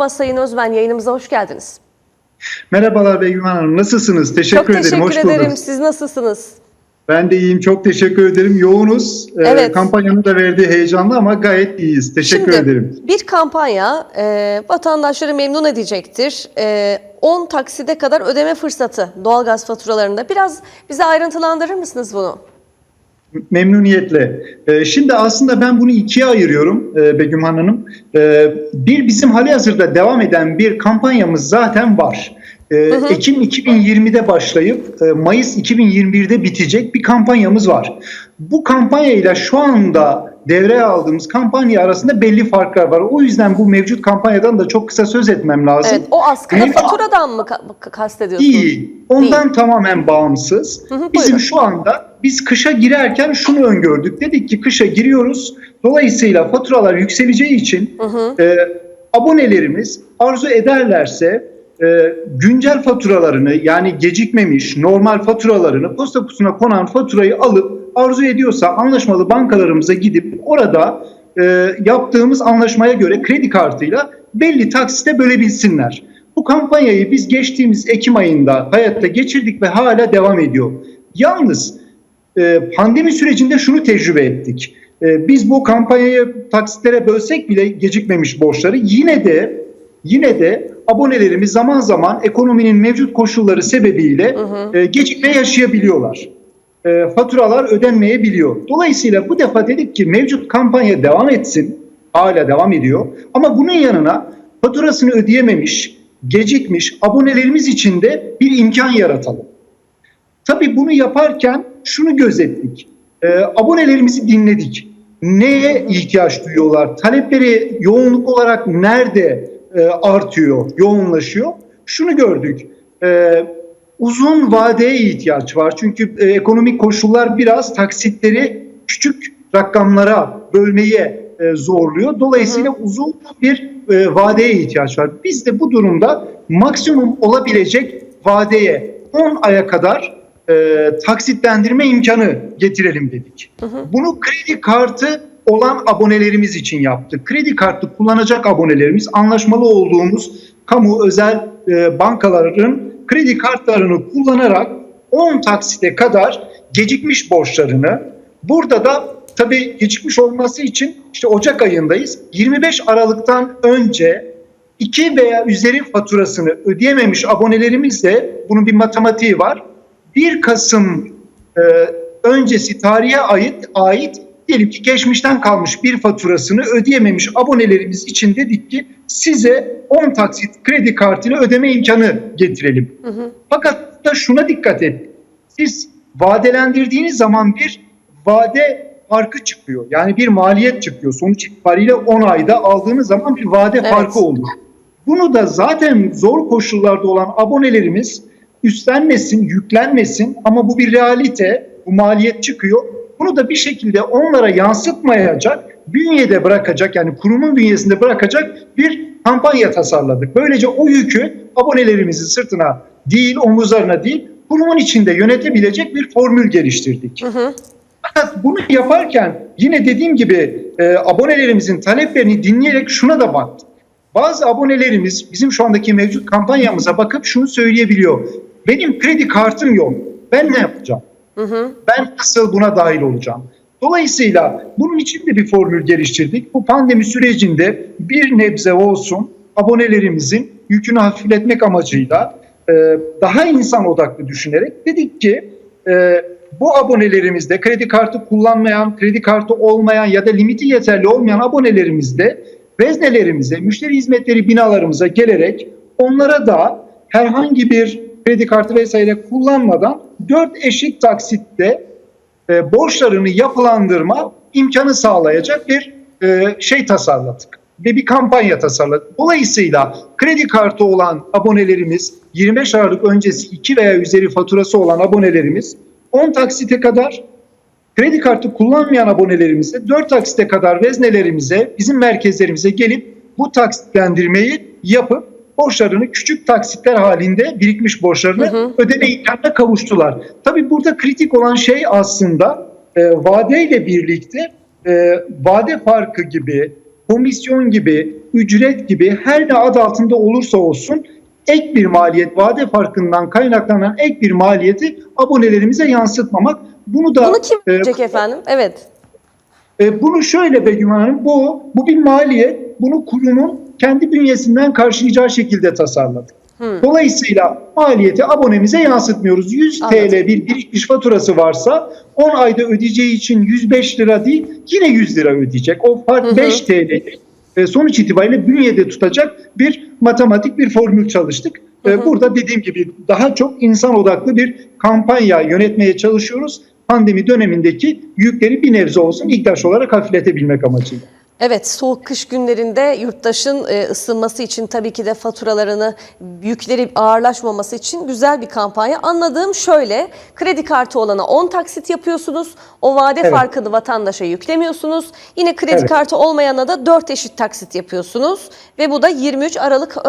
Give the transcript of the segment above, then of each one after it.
Merhaba Sayın Özben, yayınımıza hoş geldiniz. Merhabalar Begüm Hanım. Nasılsınız? Teşekkür Çok ederim. teşekkür Hoş ederim. bulduk. Siz nasılsınız? Ben de iyiyim. Çok teşekkür ederim. Yoğunuz. Ee, Evet. kampanyanın da verdiği heyecanlı ama gayet iyiyiz. Teşekkür Şimdi ederim. bir kampanya e, vatandaşları memnun edecektir. E, 10 takside kadar ödeme fırsatı doğalgaz faturalarında. Biraz bize ayrıntılandırır mısınız bunu? Memnuniyetle. Ee, şimdi aslında ben bunu ikiye ayırıyorum e, Begüm Hanım. Ee, bir bizim hali hazırda devam eden bir kampanyamız zaten var. Ee, Ekim 2020'de başlayıp e, Mayıs 2021'de bitecek bir kampanyamız var. Bu kampanyayla şu anda devreye aldığımız kampanya arasında belli farklar var. O yüzden bu mevcut kampanyadan da çok kısa söz etmem lazım. Evet, o askıda Benim- faturadan mı ka- kastediyorsunuz? Değil. Ondan tamamen bağımsız. Hı hı, buyurun. Bizim şu anda biz kışa girerken şunu öngördük. Dedik ki kışa giriyoruz. Dolayısıyla faturalar yükseleceği için e, abonelerimiz arzu ederlerse e, güncel faturalarını yani gecikmemiş normal faturalarını posta kutusuna konan faturayı alıp arzu ediyorsa anlaşmalı bankalarımıza gidip orada e, yaptığımız anlaşmaya göre kredi kartıyla belli taksite bölebilsinler. Bu kampanyayı biz geçtiğimiz Ekim ayında hayatta geçirdik ve hala devam ediyor. Yalnız e, pandemi sürecinde şunu tecrübe ettik. E, biz bu kampanyayı taksitlere bölsek bile gecikmemiş borçları yine de yine de abonelerimiz zaman zaman ekonominin mevcut koşulları sebebiyle e, gecikme yaşayabiliyorlar. E, faturalar ödenmeyebiliyor. Dolayısıyla bu defa dedik ki mevcut kampanya devam etsin. Hala devam ediyor. Ama bunun yanına faturasını ödeyememiş, gecikmiş abonelerimiz için de bir imkan yaratalım. Tabii bunu yaparken şunu gözettik. Ee, abonelerimizi dinledik. Neye ihtiyaç duyuyorlar? Talepleri yoğunluk olarak nerede e, artıyor, yoğunlaşıyor? Şunu gördük. Ee, uzun vadeye ihtiyaç var. Çünkü e, ekonomik koşullar biraz taksitleri küçük rakamlara bölmeye e, zorluyor. Dolayısıyla uzun bir e, vadeye ihtiyaç var. Biz de bu durumda maksimum olabilecek vadeye 10 aya kadar e, taksitlendirme imkanı getirelim dedik. Bunu kredi kartı olan abonelerimiz için yaptık. Kredi kartı kullanacak abonelerimiz anlaşmalı olduğumuz kamu özel e, bankaların kredi kartlarını kullanarak 10 taksite kadar gecikmiş borçlarını burada da tabii gecikmiş olması için işte Ocak ayındayız. 25 Aralık'tan önce 2 veya üzeri faturasını ödeyememiş abonelerimiz de bunun bir matematiği var. 1 Kasım e, öncesi tarihe ait, ait diyelim ki geçmişten kalmış bir faturasını ödeyememiş abonelerimiz için dedik ki size 10 taksit kredi kartıyla ödeme imkanı getirelim. Fakat da şuna dikkat et. Siz vadelendirdiğiniz zaman bir vade farkı çıkıyor. Yani bir maliyet çıkıyor. Sonuç itibariyle 10 ayda aldığınız zaman bir vade Evet. farkı oluyor. Bunu da zaten zor koşullarda olan abonelerimiz üstlenmesin, yüklenmesin ama bu bir realite, bu maliyet çıkıyor. Bunu da bir şekilde onlara yansıtmayacak, bünyede bırakacak yani kurumun bünyesinde bırakacak bir kampanya tasarladık. Böylece o yükü abonelerimizin sırtına değil, omuzlarına değil, kurumun içinde yönetebilecek bir formül geliştirdik. Fakat bunu yaparken yine dediğim gibi e, abonelerimizin taleplerini dinleyerek şuna da baktık. Bazı abonelerimiz bizim şu andaki mevcut kampanyamıza bakıp şunu söyleyebiliyor. Benim kredi kartım yok. Ben ne yapacağım? Ben nasıl buna dahil olacağım? Dolayısıyla bunun için de bir formül geliştirdik. Bu pandemi sürecinde bir nebze olsun abonelerimizin yükünü hafifletmek amacıyla e, daha insan odaklı düşünerek dedik ki e, bu abonelerimizde kredi kartı kullanmayan, kredi kartı olmayan ya da limiti yeterli olmayan abonelerimizde veznelerimize, müşteri hizmetleri binalarımıza gelerek onlara da herhangi bir kredi kartı vesaire kullanmadan 4 eşit taksitte e, borçlarını yapılandırma imkanı sağlayacak bir e, şey tasarladık ve bir kampanya tasarladık. Dolayısıyla kredi kartı olan abonelerimiz 25 Aralık öncesi 2 veya üzeri faturası olan abonelerimiz 10 taksite kadar kredi kartı kullanmayan abonelerimize 4 taksite kadar veznelerimize bizim merkezlerimize gelip bu taksitlendirmeyi yapıp borçlarını küçük taksitler halinde birikmiş borçlarını Hı hı. ödeme imkanına kavuştular. Tabii burada kritik olan şey aslında e, vadeyle birlikte e, vade farkı gibi komisyon gibi, ücret gibi her ne ad altında olursa olsun ek bir maliyet, vade farkından kaynaklanan ek bir maliyeti abonelerimize yansıtmamak. Bunu da Bunu kim e, efendim? Evet. E, bunu şöyle Begüm Hanım, bu, bu bir maliyet. Bunu kurumun kendi bünyesinden karşılayacağı şekilde tasarladık. Dolayısıyla maliyeti abonemize yansıtmıyoruz. 100 Anladım. TL bir birikiş faturası varsa 10 ayda ödeyeceği için 105 lira değil yine 100 lira ödeyecek. O fark 5 TL. E, sonuç itibariyle bünyede tutacak bir matematik bir formül çalıştık. E, Burada dediğim gibi daha çok insan odaklı bir kampanya yönetmeye çalışıyoruz. Pandemi dönemindeki yükleri bir nebze olsun ilktaş olarak hafifletebilmek amacıyla. Evet, soğuk kış günlerinde yurttaşın e, ısınması için tabii ki de faturalarını, yükleri ağırlaşmaması için güzel bir kampanya. Anladığım şöyle, kredi kartı olana 10 taksit yapıyorsunuz, o vade Evet. farkını vatandaşa yüklemiyorsunuz. Yine kredi Evet. kartı olmayana da 4 eşit taksit yapıyorsunuz ve bu da 23 Aralık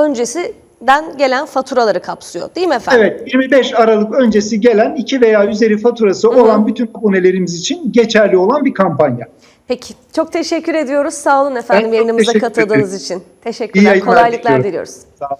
öncesinden gelen faturaları kapsıyor değil mi efendim? Evet 25 Aralık öncesi gelen 2 veya üzeri faturası olan bütün abonelerimiz için geçerli olan bir kampanya. Peki, çok teşekkür ediyoruz. Sağ olun efendim yayınımıza katıldığınız ederim. için. Teşekkürler, kolaylıklar diliyorum. diliyoruz. Sağ olun.